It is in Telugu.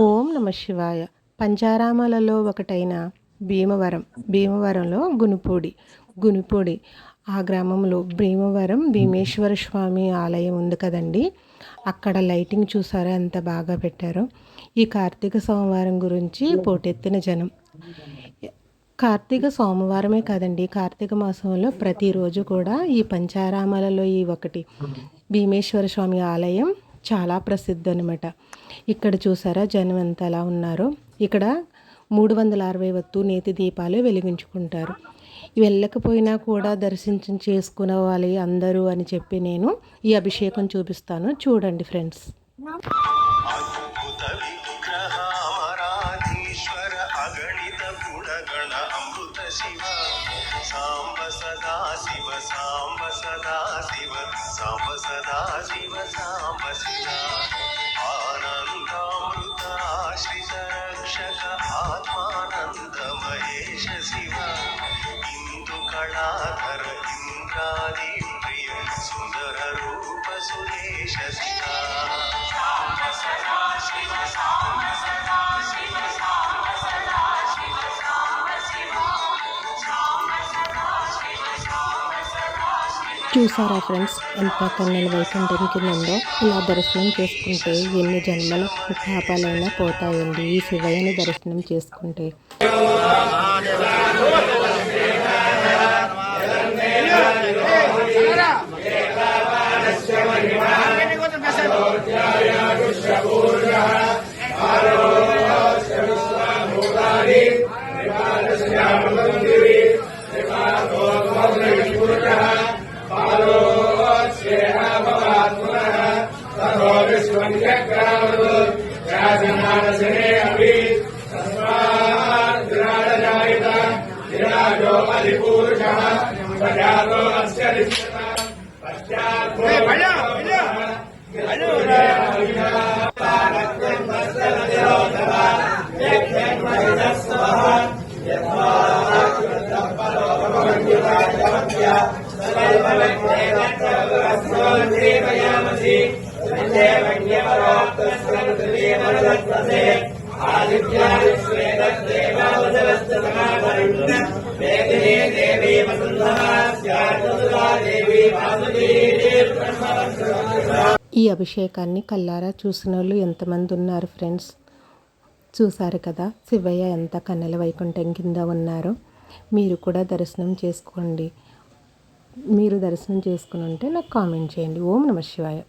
ఓం నమ శివాయ. పంచారామాలలో ఒకటైన భీమవరం భీమవరంలో గునుపూడి గునుపూడి. ఆ గ్రామంలో భీమవరం భీమేశ్వర స్వామి ఆలయం ఉంది కదండి. అక్కడ లైటింగ్ చూసారా? ఎంత బాగా పెట్టారో. ఈ కార్తీక సోమవారం గురించి పోటెత్తిన జనం. కార్తీక సోమవారమే కాదండి కార్తీక మాసంలో ప్రతిరోజు కూడా ఈ పంచారామాలలో ఈ ఒకటి భీమేశ్వర స్వామి ఆలయం చాలా ప్రసిద్ధి అనమాట ఇక్కడ చూసారా జనం ఎంత ఎలా ఉన్నారో. ఇక్కడ మూడు వందల అరవై వత్తు నేతి దీపాలు వెలిగించుకుంటారు. వెళ్ళకపోయినా కూడా దర్శించం చేసుకునేవాలి అందరూ అని చెప్పి నేను ఈ అభిషేకం చూపిస్తాను. చూడండి ఫ్రెండ్స్. అద్భుత అమృత శివ సాంబ సదా శివ సాంబ సదా శివ సాంబ సదా శివ సాంబ శివ ఆనందామృత ఆశ్రిత రక్షక ఆత్మానంద మహేశ శివ ఇందు కళాధర ఇంద్రాది ప్రియ సుందర రూప సురేష శివ చూసారా ఫ్రెండ్స్? ఎంత కన్నెల వైకుంఠం కింద ఉందో ఇలా దర్శనం చేసుకుంటే ఎన్ని జన్మల పాపాలైనా పోతాయండి ఈ శివయ్యని దర్శనం చేసుకుంటే. ततो विश्वञ्चक्रावतु राजनारसने अपि तस्माद्विराडजायत विराजो अधिपूरुषः प्रजातो अस्य लिप्यता Yeah. ఈ అభిషేకాన్ని కల్లారా చూసిన వాళ్ళు ఎంతమంది ఉన్నారు ఫ్రెండ్స్? చూసారు కదా శివయ్య ఎంత కన్నెల వైకుంఠం కింద ఉన్నారో. మీరు కూడా దర్శనం చేసుకోండి. మీరు దర్శనం చేసుకుని ఉంటే నాకు కామెంట్ చేయండి. ఓం నమ శివాయ.